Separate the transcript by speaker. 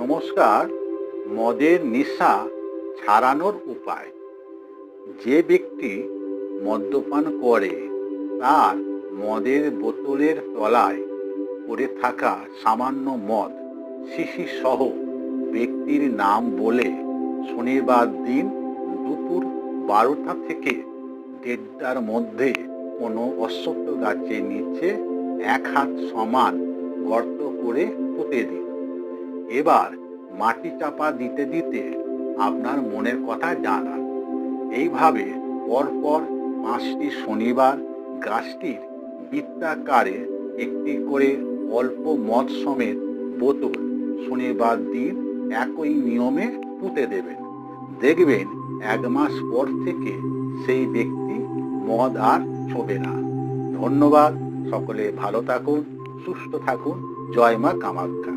Speaker 1: নমস্কার, মদের নেশা ছাড়ানোর উপায়। যে ব্যক্তি মদ্যপান করে, তার মদের বোতলের তলায় পড়ে থাকা সামান্য মদ শিশি সহ ব্যক্তির নাম বলে শনিবার দিন দুপুর বারোটা থেকে দেড়টার মধ্যে কোনো অশ্বত্থ গাছের নিচে এক হাত সমান গর্ত করে পুঁতে দিন। এবার মাটি চাপা দিতে দিতে আপনার মনের কথা জানান। এইভাবে পরপর পাঁচটি শনিবার গাছটির বৃত্তাকারে একটি করে অল্প মদ সমেত বোতল শনিবার দিন একই নিয়মে পুঁতে দেবেন। দেখবেন এক মাস পর থেকে সেই ব্যক্তি মদ আর ছোবে না। ধন্যবাদ, সকলে ভালো থাকুন, সুস্থ থাকুন। জয় মা কামাখ্যা